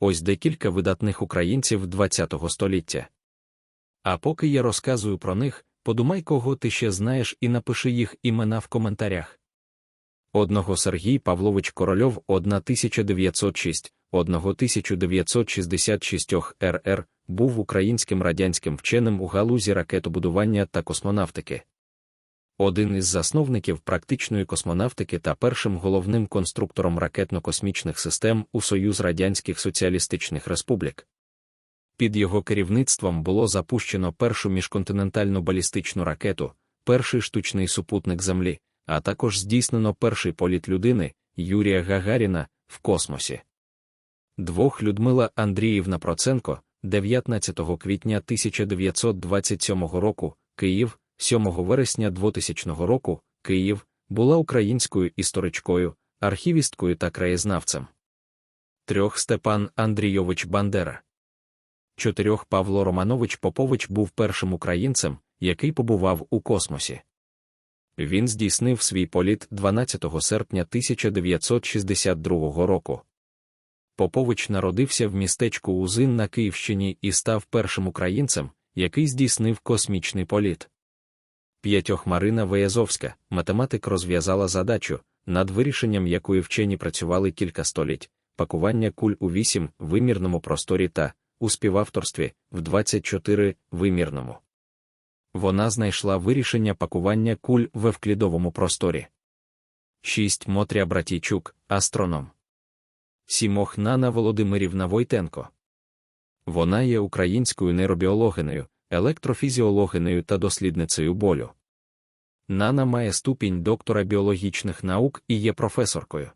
Ось декілька видатних українців ХХ століття. А поки я розказую про них, подумай, кого ти ще знаєш, і напиши їх імена в коментарях. Одного Сергій Павлович Корольов 1906, 1966 РР, був українським радянським вченим у галузі ракетобудування та космонавтики. Один із засновників практичної космонавтики та першим головним конструктором ракетно-космічних систем у Союз Радянських Соціалістичних Республік. Під його керівництвом було запущено першу міжконтинентальну балістичну ракету, перший штучний супутник Землі, а також здійснено перший політ людини Юрія Гагаріна в космосі. Двох Людмила Андріївна Проценко 19 квітня 1927 року, Київ, 7 вересня 2000 року, Київ, була українською історичкою, архівісткою та краєзнавцем. Трьох Степан Андрійович Бандера. Чотирьох Павло Романович Попович був першим українцем, який побував у космосі. Він здійснив свій політ 12 серпня 1962 року. Попович народився в містечку Узин на Київщині і став першим українцем, який здійснив космічний політ. П'ятьох Марина Виязовська, математик розв'язала задачу, над вирішенням якої вчені працювали кілька століть, пакування куль у вісім вимірному просторі та, у співавторстві, в 24 вимірному. Вона знайшла вирішення пакування куль в евклідовому просторі. 6. Мотря Братійчук, астроном. Сімох Нана Володимирівна Войтенко. Вона є українською нейробіологиною, електрофізіологинею та дослідницею болю. Нана має ступінь доктора біологічних наук і є професоркою.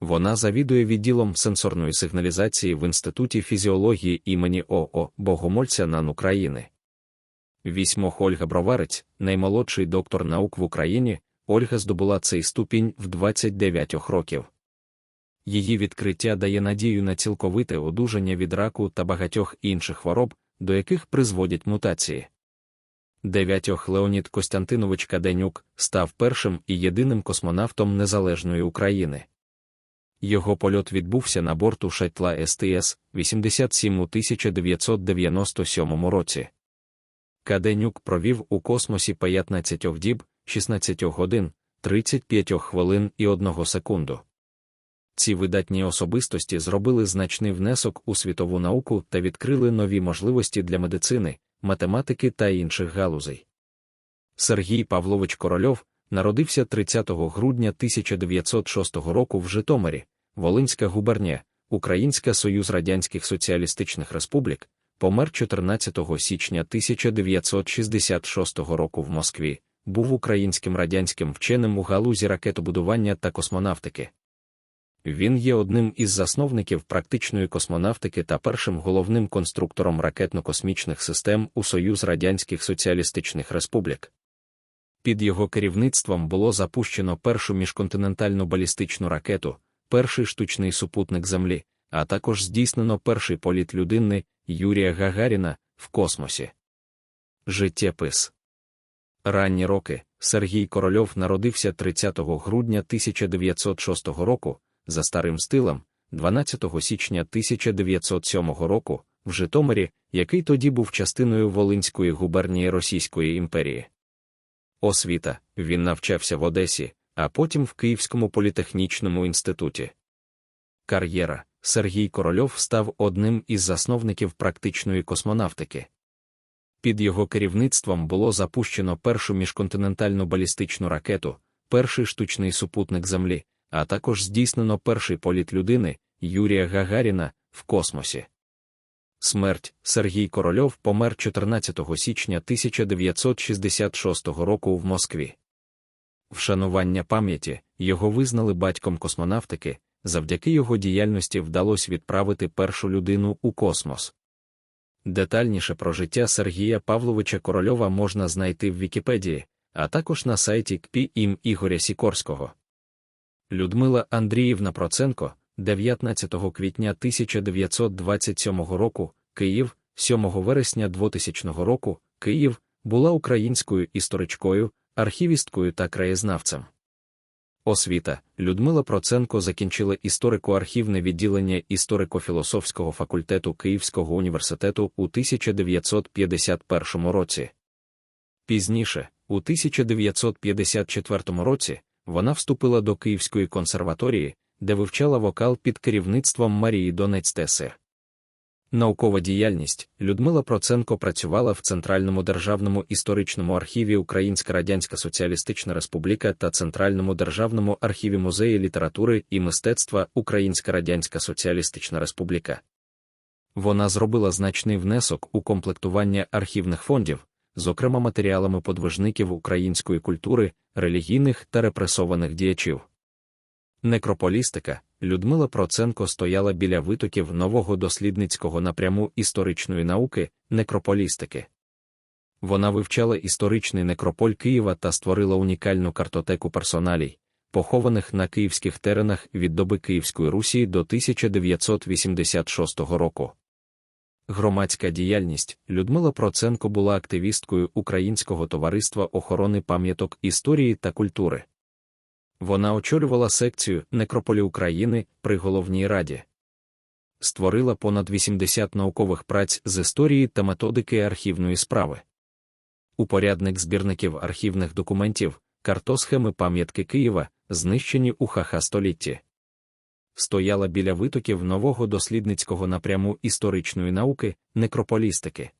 Вона завідує відділом сенсорної сигналізації в Інституті фізіології імені ОО Богомольця НАН України. Вісьмох Ольга Броварець, наймолодший доктор наук в Україні, Ольга здобула цей ступінь в 29 років. Її відкриття дає надію на цілковите одужання від раку та багатьох інших хвороб, до яких призводять мутації. Дев'ятьох Леонід Костянтинович Каденюк став першим і єдиним космонавтом Незалежної України. Його польот відбувся на борту шатла СТС 87 у 1997 році. Каденюк провів у космосі 15 діб, 16 годин, 35 хвилин і 1 секунду. Ці видатні особистості зробили значний внесок у світову науку та відкрили нові можливості для медицини, математики та інших галузей. Сергій Павлович Корольов народився 30 грудня 1906 року в Житомирі, Волинська губернія, Українська Союз Радянських Соціалістичних Республік, помер 14 січня 1966 року в Москві, був українським радянським вченим у галузі ракетобудування та космонавтики. Він є одним із засновників практичної космонавтики та першим головним конструктором ракетно-космічних систем у Союз Радянських Соціалістичних Республік. Під його керівництвом було запущено першу міжконтинентальну балістичну ракету, перший штучний супутник Землі, а також здійснено перший політ людини Юрія Гагаріна в космосі. Життєпис Ранні роки Сергій Корольов народився 30 грудня 1906 року за старим стилем, 12 січня 1907 року, в Житомирі, який тоді був частиною Волинської губернії Російської імперії. Освіта він навчався в Одесі, а потім в Київському політехнічному інституті. Кар'єра Сергій Корольов став одним із засновників практичної космонавтики. Під його керівництвом було запущено першу міжконтинентальну балістичну ракету, перший штучний супутник Землі, а також здійснено перший політ людини Юрія Гагаріна в космосі. Смерть Сергій Корольов помер 14 січня 1966 року в Москві. Вшанування пам'яті його визнали батьком космонавтики, завдяки його діяльності вдалося відправити першу людину у космос. Детальніше про життя Сергія Павловича Корольова можна знайти в Вікіпедії, а також на сайті КПІ ім Ігоря Сікорського. Людмила Андріївна Проценко, 19 квітня 1927 року, Київ, 7 вересня 2000 року, Київ, була українською історичкою, архівісткою та краєзнавцем. Освіта Людмила Проценко закінчила історико-архівне відділення історико-філософського факультету Київського університету у 1951 році. Пізніше, у 1954 році, вона вступила до Київської консерваторії, де вивчала вокал під керівництвом Марії Донець-Тесир. Наукова діяльність Людмила Проценко працювала в Центральному державному історичному архіві Українська Радянська Соціалістична Республіка та Центральному державному архіві музеї літератури і мистецтва Українська Радянська Соціалістична Республіка. Вона зробила значний внесок у комплектування архівних фондів, зокрема матеріалами подвижників української культури, релігійних та репресованих діячів. Некрополістика Людмила Проценко стояла біля витоків нового дослідницького напряму історичної науки, некрополістики. Вона вивчала історичний некрополь Києва та створила унікальну картотеку персоналій, похованих на київських теренах від доби Київської Русі до 1986 року. Громадська діяльність Людмила Проценко була активісткою Українського товариства охорони пам'яток історії та культури. Вона очолювала секцію Некрополі України при головній раді. Створила понад 80 наукових праць з історії та методики архівної справи. Упорядник збірників архівних документів, картосхеми пам'ятки Києва, знищені у ХХ столітті. Стояла біля витоків нового дослідницького напряму історичної науки, некрополістики.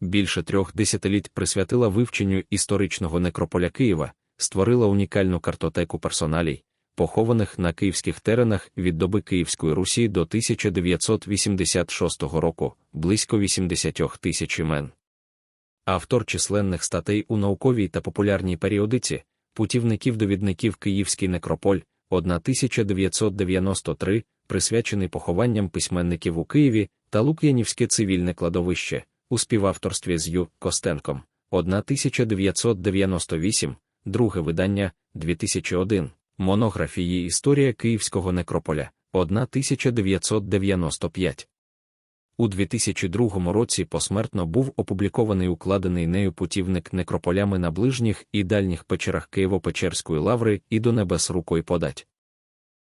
Більше трьох десятиліть присвятила вивченню історичного некрополя Києва, створила унікальну картотеку персоналій, похованих на київських теренах від доби Київської Русі до 1986 року, близько 80 тисяч імен. Автор численних статей у науковій та популярній періодиці, путівників-довідників Київський некрополь 1993, присвячений похованням письменників у Києві та Лук'янівське цивільне кладовище у співавторстві з Ю. Костенком 1998, друге видання 2001, монографії Історія Київського некрополя 1995. У 2002 році посмертно був опублікований укладений нею путівник некрополями на ближніх і дальніх печерах Києво-Печерської лаври і до небес рукою подать.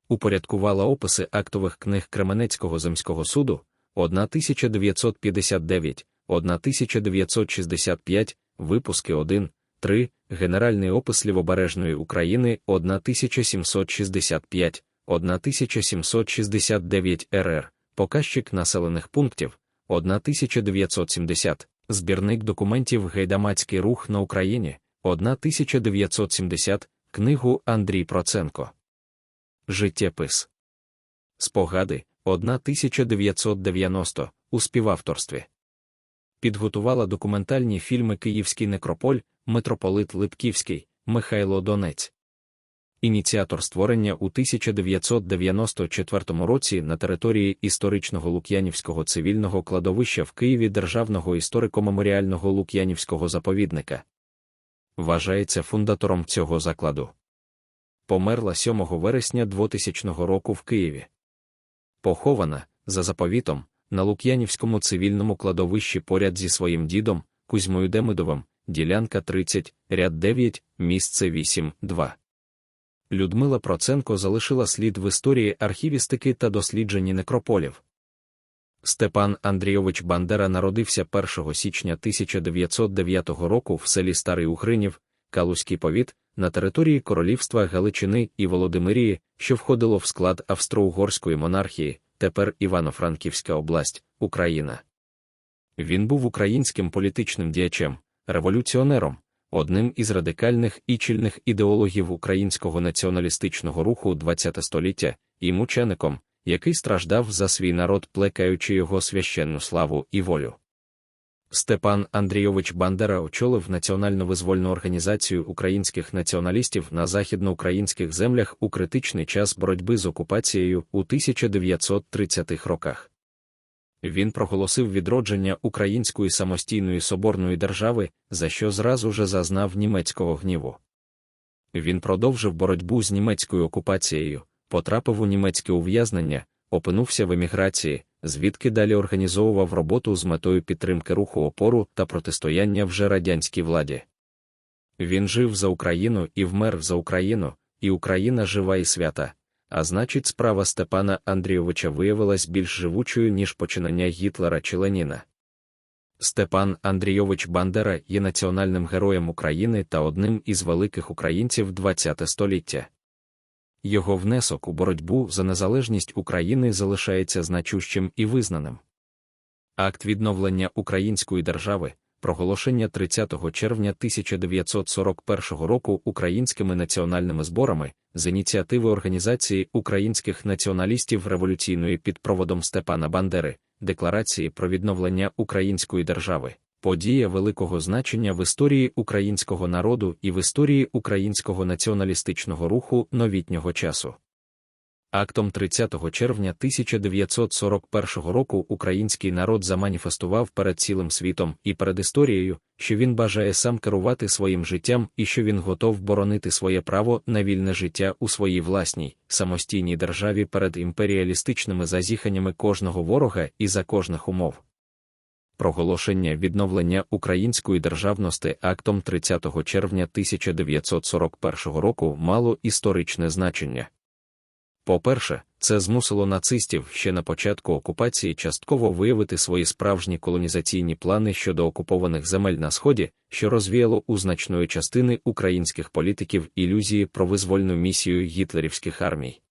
Упорядкувала описи актових книг Кременецького земського суду 1959, 1965, випуски 1, 3, Генеральний опис Лівобережної України 1765, 1769 РР, показчик населених пунктів 1970, збірник документів Гайдамацький рух на Україні 1970, книгу Андрій Проценко. Життєпис. Спогади 1990 у співавторстві. Підготувала документальні фільми Київський некрополь, Митрополит Липківський, Михайло Донець. Ініціатор створення у 1994 році на території історичного Лук'янівського цивільного кладовища в Києві Державного історико-меморіального Лук'янівського заповідника. Вважається фундатором цього закладу. Померла 7 вересня 2000 року в Києві. Похована, за заповітом, на Лук'янівському цивільному кладовищі поряд зі своїм дідом, Кузьмою Демидовим, ділянка 30, ряд 9, місце 8, 2. Людмила Проценко залишила слід в історії архівістики та дослідженні некрополів. Степан Андрійович Бандера народився 1 січня 1909 року в селі Старий Угринів, Калузький повіт, на території Королівства Галичини і Володимирії, що входило в склад Австро-Угорської монархії, тепер Івано-Франківська область, Україна. Він був українським політичним діячем, революціонером, одним із радикальних і чільних ідеологів українського націоналістичного руху ХХ століття і мучеником, який страждав за свій народ, плекаючи його священну славу і волю. Степан Андрійович Бандера очолив національно визвольну організацію українських націоналістів на західноукраїнських землях у критичний час боротьби з окупацією у 1930-х роках. Він проголосив відродження української самостійної соборної держави, за що зразу же зазнав німецького гніву. Він продовжив боротьбу з німецькою окупацією, потрапив у німецьке ув'язнення, опинувся в еміграції, звідки далі організовував роботу з метою підтримки руху опору та протистояння вже радянській владі. Він жив за Україну і вмер за Україну, і Україна жива і свята. А значить, справа Степана Андрійовича виявилась більш живучою, ніж починання Гітлера чи Леніна. Степан Андрійович Бандера є національним героєм України та одним із великих українців ХХ століття. Його внесок у боротьбу за незалежність України залишається значущим і визнаним. Акт відновлення української держави, проголошення 30 червня 1941 року українськими національними зборами з ініціативи Організації українських націоналістів революційної під проводом Степана Бандери, Декларації про відновлення української держави, подія великого значення в історії українського народу і в історії українського націоналістичного руху новітнього часу. Актом 30 червня 1941 року український народ заманіфестував перед цілим світом і перед історією, що він бажає сам керувати своїм життям і що він готов боронити своє право на вільне життя у своїй власній, самостійній державі перед імперіалістичними зазіханнями кожного ворога і за кожних умов. Проголошення відновлення української державності актом 30 червня 1941 року мало історичне значення. По-перше, це змусило нацистів ще на початку окупації частково виявити свої справжні колонізаційні плани щодо окупованих земель на Сході, що розвіяло у значної частини українських політиків ілюзії про визвольну місію гітлерівських армій.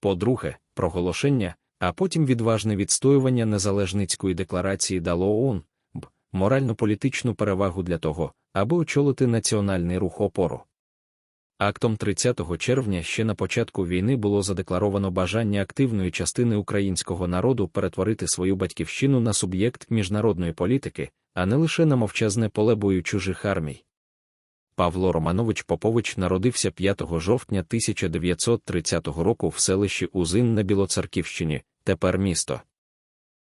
По-друге, проголошення, а потім відважне відстоювання незалежницької декларації дало ООН б морально-політичну перевагу для того, аби очолити національний рух опору. Актом 30 червня ще на початку війни було задекларовано бажання активної частини українського народу перетворити свою батьківщину на суб'єкт міжнародної політики, а не лише на мовчазне поле бою чужих армій. Павло Романович Попович народився 5 жовтня 1930 року в селищі Узин на Білоцерківщині, тепер місто.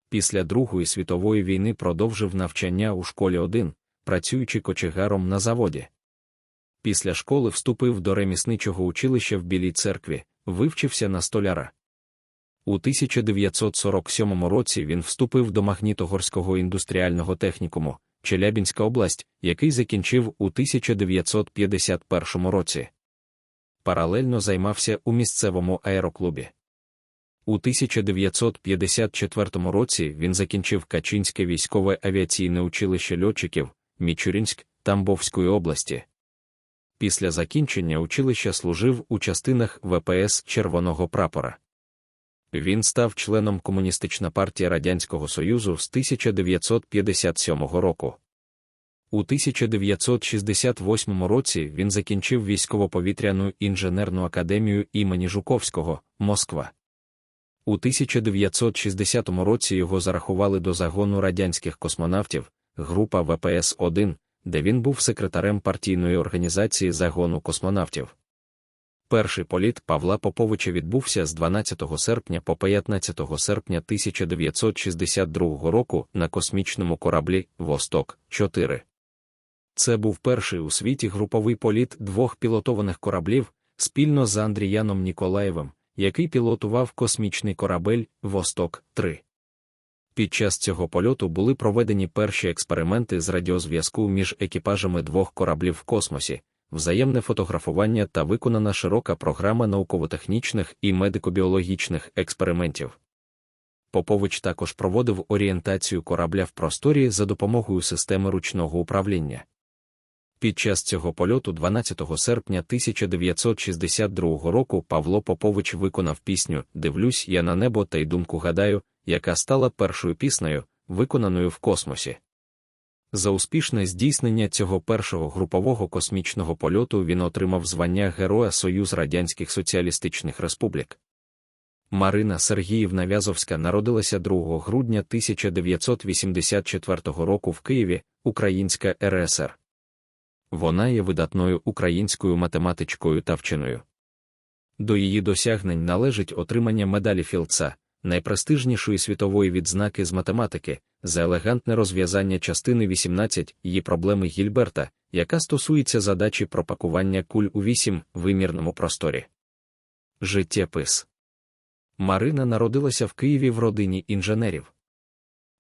Після Другої світової війни продовжив навчання у школі 1, працюючи кочегаром на заводі. Після школи вступив до ремісничого училища в Білій церкві, вивчився на столяра. У 1947 році він вступив до Магнітогорського індустріального технікуму, Челябінська область, який закінчив у 1951 році. Паралельно займався у місцевому аероклубі. У 1954 році він закінчив Качинське військове авіаційне училище льотчиків Мічурінськ Тамбовської області. Після закінчення училища служив у частинах ВПС Червоного прапора. Він став членом Комуністична партія Радянського Союзу з 1957 року. У 1968 році він закінчив військово-повітряну інженерну академію імені Жуковського, Москва. У 1960 році його зарахували до загону радянських космонавтів, група ВПС 1 де він був секретарем партійної організації загону космонавтів. Перший політ Павла Поповича відбувся з 12 серпня по 15 серпня 1962 року на космічному кораблі Восток 4. Це був перший у світі груповий політ двох пілотованих кораблів спільно з Андріяном Ніколаєвим, який пілотував космічний корабель Восток 3. Під час цього польоту були проведені перші експерименти з радіозв'язку між екіпажами двох кораблів в космосі, взаємне фотографування та виконана широка програма науково-технічних і медико-біологічних експериментів. Попович також проводив орієнтацію корабля в просторі за допомогою системи ручного управління. Під час цього польоту 12 серпня 1962 року Павло Попович виконав пісню Дивлюсь я на небо та й думку гадаю, яка стала першою піснею, виконаною в космосі. За успішне здійснення цього першого групового космічного польоту він отримав звання Героя Союз Радянських Соціалістичних Республік. Марина Сергіївна Вязовська народилася 2 грудня 1984 року в Києві, Українська РСР. Вона є видатною українською математичкою та вченою. До її досягнень належить отримання медалі Філдса, найпрестижнішої світової відзнаки з математики, за елегантне розв'язання частини 18 її проблеми Гільберта, яка стосується задачі пропакування куль у вісім вимірному просторі. Життєпис Марина народилася в Києві в родині інженерів.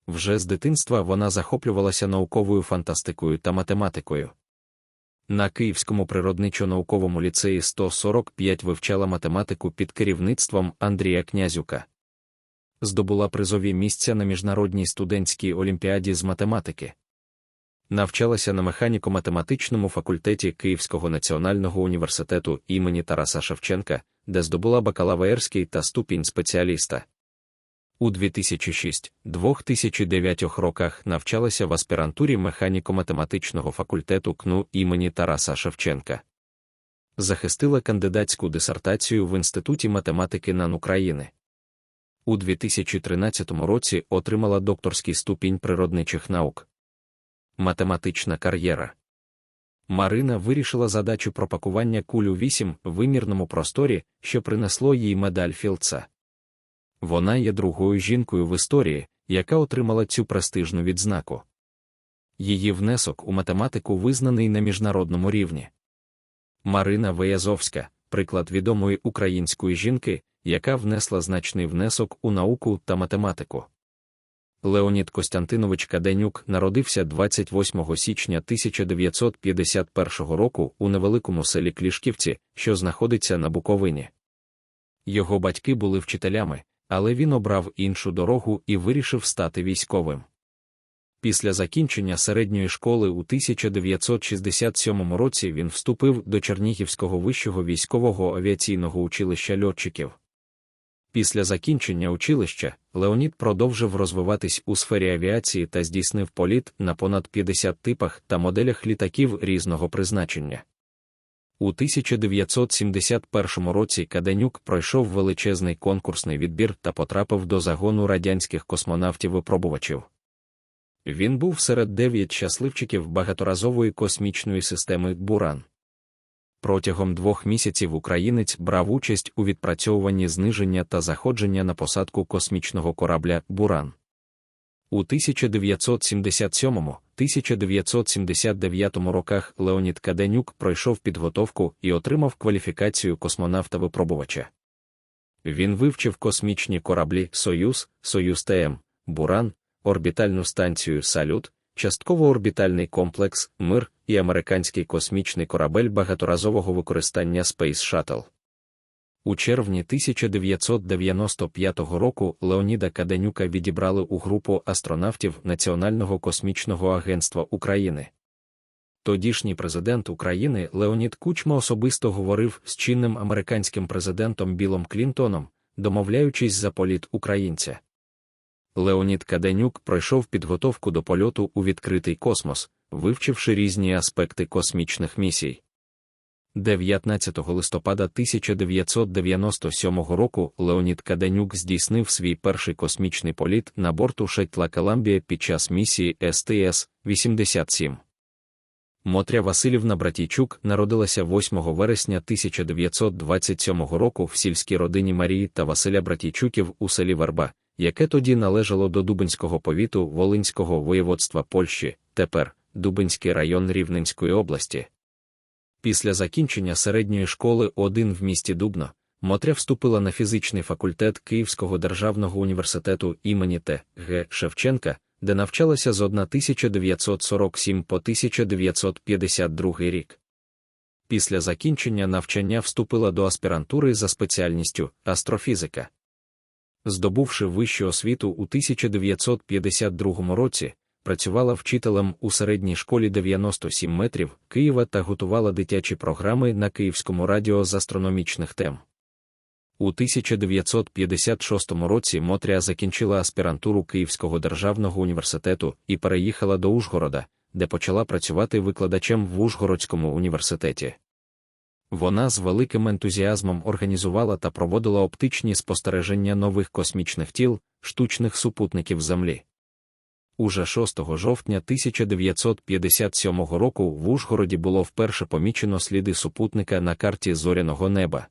Вже з дитинства вона захоплювалася науковою фантастикою та математикою. На Київському природничо-науковому ліцеї 145 вивчала математику під керівництвом Андрія Князюка. Здобула призові місця на міжнародній студентській олімпіаді з математики. Навчалася на механіко-математичному факультеті Київського національного університету імені Тараса Шевченка, де здобула бакалаврський та ступінь спеціаліста. У 2006-2009 роках навчалася в аспірантурі механіко-математичного факультету КНУ імені Тараса Шевченка. Захистила кандидатську дисертацію в Інституті математики НАН України. У 2013 році отримала докторський ступінь природничих наук. Математична кар'єра. Марина вирішила задачу пропакування кулю 8 в вимірному просторі, що принесло їй медаль Філдса. Вона є другою жінкою в історії, яка отримала цю престижну відзнаку. Її внесок у математику визнаний на міжнародному рівні. Марина Виязовська приклад відомої української жінки, яка внесла значний внесок у науку та математику. Леонід Костянтинович Каденюк народився 28 січня 1951 року у невеликому селі Клішківці, що знаходиться на Буковині. Його батьки були вчителями, але він обрав іншу дорогу і вирішив стати військовим. Після закінчення середньої школи у 1967 році він вступив до Чернігівського вищого військового авіаційного училища льотчиків. Після закінчення училища Леонід продовжив розвиватись у сфері авіації та здійснив політ на понад 50 типах та моделях літаків різного призначення. У 1971 році Каденюк пройшов величезний конкурсний відбір та потрапив до загону радянських космонавтів-випробувачів. Він був серед дев'ять щасливчиків багаторазової космічної системи Буран. Протягом двох місяців українець брав участь у відпрацьовуванні зниження та заходження на посадку космічного корабля Буран. У 1977-1979 роках Леонід Каденюк пройшов підготовку і отримав кваліфікацію космонавта-випробувача. Він вивчив космічні кораблі Союз, Союз ТМ, Буран, орбітальну станцію Салют, частково орбітальний комплекс Мир і американський космічний корабель багаторазового використання Space Shuttle. У червні 1995 року Леоніда Каденюка відібрали у групу астронавтів Національного космічного агентства України. Тодішній президент України Леонід Кучма особисто говорив з чинним американським президентом Білом Клінтоном, домовляючись за політ українця. Леонід Каденюк пройшов підготовку до польоту у відкритий космос, вивчивши різні аспекти космічних місій. 19 листопада 1997 року Леонід Каденюк здійснив свій перший космічний політ на борту Шеттла Коламбія під час місії СТС-87. Мотря Васильівна Братійчук народилася 8 вересня 1927 року в сільській родині Марії та Василя Братійчуків у селі Верба, яке тоді належало до Дубинського повіту Волинського воєводства Польщі, тепер Дубинський район Рівненської області. Після закінчення середньої школи один в місті Дубно, Мотря вступила на фізичний факультет Київського державного університету імені Т. Г. Шевченка, де навчалася з 1947 по 1952 рік. Після закінчення навчання вступила до аспірантури за спеціальністю астрофізика. Здобувши вищу освіту у 1952 році, працювала вчителем у середній школі 97 метрів Києва та готувала дитячі програми на Київському радіо з астрономічних тем. У 1956 році Мотря закінчила аспірантуру Київського державного університету і переїхала до Ужгорода, де почала працювати викладачем в Ужгородському університеті. Вона з великим ентузіазмом організувала та проводила оптичні спостереження нових космічних тіл, штучних супутників Землі. Уже 6 жовтня 1957 року в Ужгороді було вперше помічено сліди супутника на карті зоряного неба.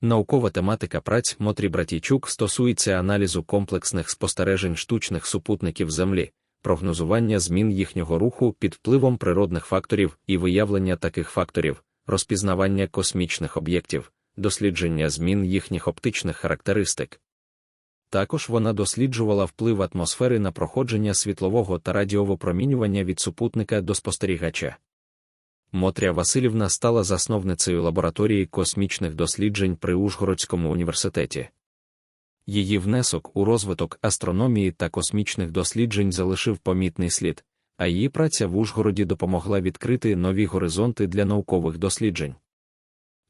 Наукова тематика праць Мотрі Братійчук стосується аналізу комплексних спостережень штучних супутників Землі, прогнозування змін їхнього руху під впливом природних факторів і виявлення таких факторів, розпізнавання космічних об'єктів, дослідження змін їхніх оптичних характеристик. Також вона досліджувала вплив атмосфери на проходження світлового та радіовопромінювання від супутника до спостерігача. Мотря Васильівна стала засновницею лабораторії космічних досліджень при Ужгородському університеті. Її внесок у розвиток астрономії та космічних досліджень залишив помітний слід, а її праця в Ужгороді допомогла відкрити нові горизонти для наукових досліджень.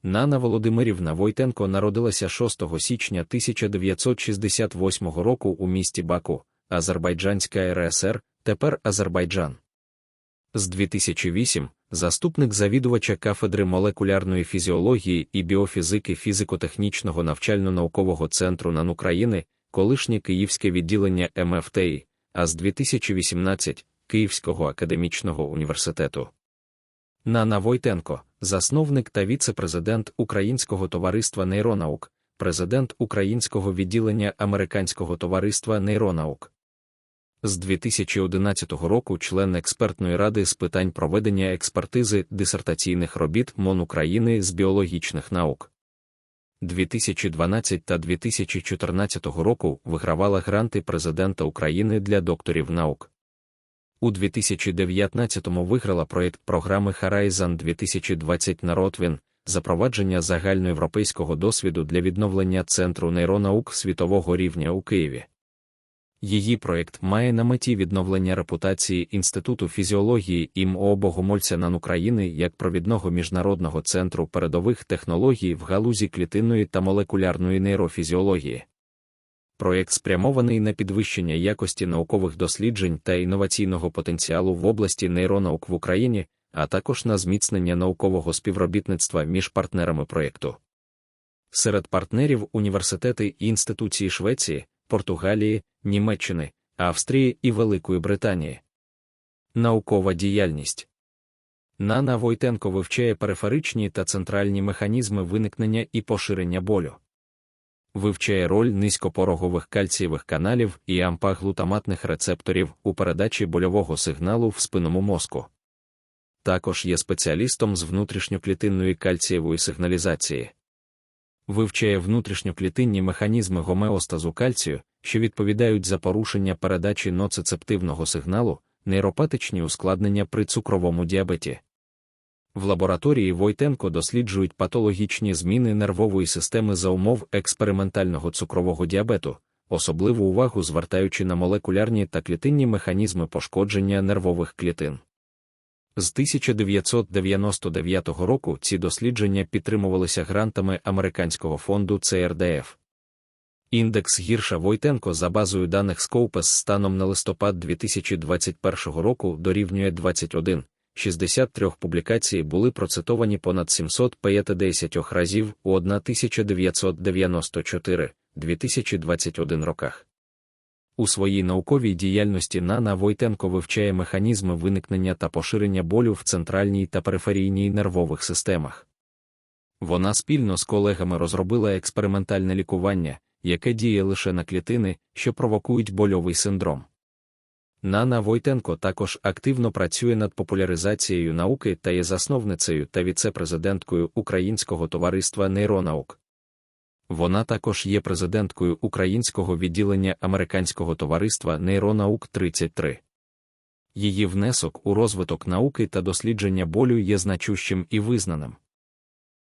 Нана Володимирівна Войтенко народилася 6 січня 1968 року у місті Баку, Азербайджанська РСР, тепер Азербайджан. З 2008 заступник завідувача кафедри молекулярної фізіології і біофізики фізико-технічного навчально-наукового центру НАН України, колишнє Київське відділення МФТІ, а з 2018 Київського академічного університету. Нана Войтенко, засновник та віце-президент Українського товариства нейронаук, президент Українського відділення Американського товариства нейронаук. З 2011 року член експертної ради з питань проведення експертизи дисертаційних робіт МОН України з біологічних наук. 2012 та 2014 року вигравала гранти Президента України для докторів наук. У 2019-му виграла проєкт програми Horizon 2020 на Ротвін, запровадження загальноєвропейського досвіду для відновлення Центру нейронаук світового рівня у Києві. Її проєкт має на меті відновлення репутації Інституту фізіології імО Богомольця НАН України як провідного міжнародного центру передових технологій в галузі клітинної та молекулярної нейрофізіології. Проєкт спрямований на підвищення якості наукових досліджень та інноваційного потенціалу в області нейронаук в Україні, а також на зміцнення наукового співробітництва між партнерами проєкту. Серед партнерів університети і інституції Швеції, Португалії, Німеччини, Австрії і Великої Британії. Наукова діяльність Нана Войтенко вивчає периферичні та центральні механізми виникнення і поширення болю вивчає роль низькопорогових кальцієвих каналів і ампаглутаматних рецепторів у передачі больового сигналу в спинному мозку. Також є спеціалістом з внутрішньоклітинної кальцієвої сигналізації. Вивчає внутрішньоклітинні механізми гомеостазу кальцію, що відповідають за порушення передачі ноцицептивного сигналу, нейропатичні ускладнення при цукровому діабеті. В лабораторії Войтенко досліджують патологічні зміни нервової системи за умов експериментального цукрового діабету, особливу увагу звертаючи на молекулярні та клітинні механізми пошкодження нервових клітин. З 1999 року ці дослідження підтримувалися грантами американського фонду CRDF. Індекс гірша Войтенко за базою даних Scopus станом на листопад 2021 року дорівнює 21. 63 публікацій були процитовані понад 750 разів у 1994-2021 роках. У своїй науковій діяльності Нана Войтенко вивчає механізми виникнення та поширення болю в центральній та периферійній нервових системах. Вона спільно з колегами розробила експериментальне лікування, яке діє лише на клітини, що провокують больовий синдром. Нана Войтенко також активно працює над популяризацією науки та є засновницею та віце-президенткою Українського товариства нейронаук. Вона також є президенткою українського відділення Американського товариства нейронаук 33. Її внесок у розвиток науки та дослідження болю є значущим і визнаним.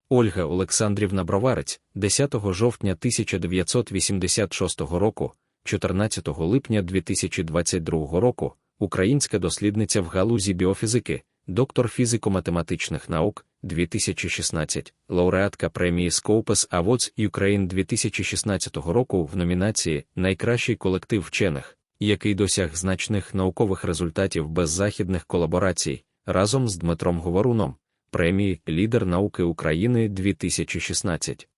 Ольга Олександрівна Броварець, 10 жовтня 1986 року. 14 липня 2022 року українська дослідниця в галузі біофізики, доктор фізико-математичних наук 2016, лауреатка премії Scopus Awards Ukraine 2016 року в номінації Найкращий колектив вчених, який досяг значних наукових результатів без західних колаборацій разом з Дмитром Говоруном, премії Лідер науки України 2016.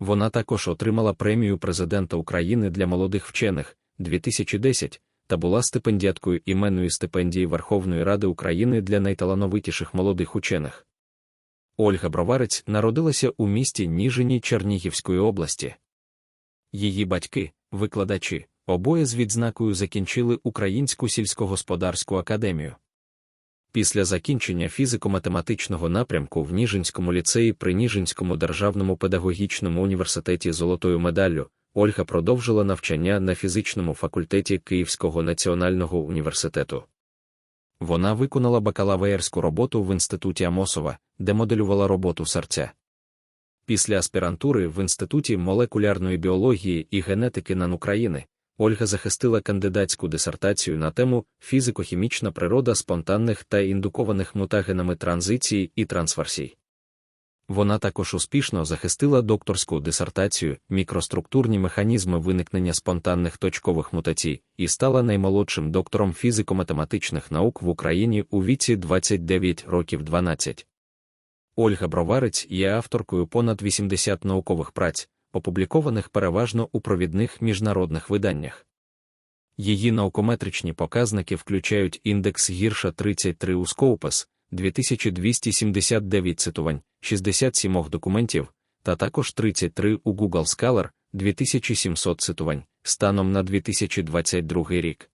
Вона також отримала премію Президента України для молодих вчених 2010 та була стипендіаткою іменної стипендії Верховної Ради України для найталановитіших молодих учених. Ольга Броварець народилася у місті Ніжині Чернігівської області. Її батьки, викладачі, обоє з відзнакою закінчили Українську сільськогосподарську академію. Після закінчення фізико-математичного напрямку в Ніжинському ліцеї при Ніжинському державному педагогічному університеті золотою медаллю Ольга продовжила навчання на фізичному факультеті Київського національного університету. Вона виконала бакалавеєрську роботу в інституті Амосова, де моделювала роботу серця. Після аспірантури в Інституті молекулярної біології і генетики НАН України Ольга захистила кандидатську дисертацію на тему фізико-хімічна природа спонтанних та індукованих мутагенами транзицій і трансверсій. Вона також успішно захистила докторську дисертацію мікроструктурні механізми виникнення спонтанних точкових мутацій і стала наймолодшим доктором фізико-математичних наук в Україні у віці 29 років 12. Ольга Броварець є авторкою понад 80 наукових праць, опублікованих переважно у провідних міжнародних виданнях. Її наукометричні показники включають індекс гірша 33 у Scopus, 2279 цитувань, 67 документів, та також 33 у Google Scholar, 2700 цитувань, станом на 2022 рік.